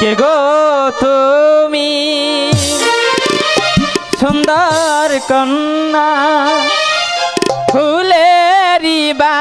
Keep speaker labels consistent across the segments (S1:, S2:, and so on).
S1: কে গো তুমি? সুন্দর কন্যা ফুলেরি বা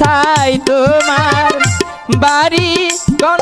S1: কোথায় তোমার বাড়ি কোন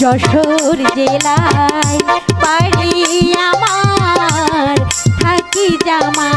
S2: যশোর জেলায় পাড়ি আমার থাকি জামা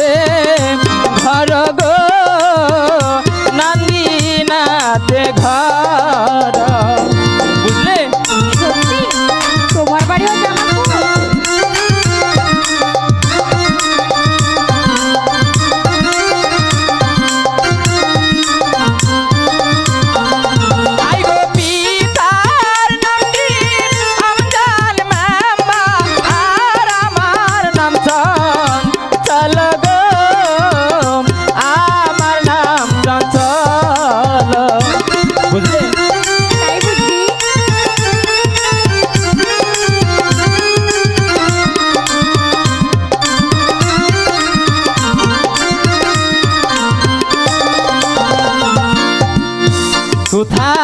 S2: প্রেম ঘর গো নান্দিনাতে ঘর। বুঝলে? তোমার
S1: বাড়ি হচ্ছে time. Tha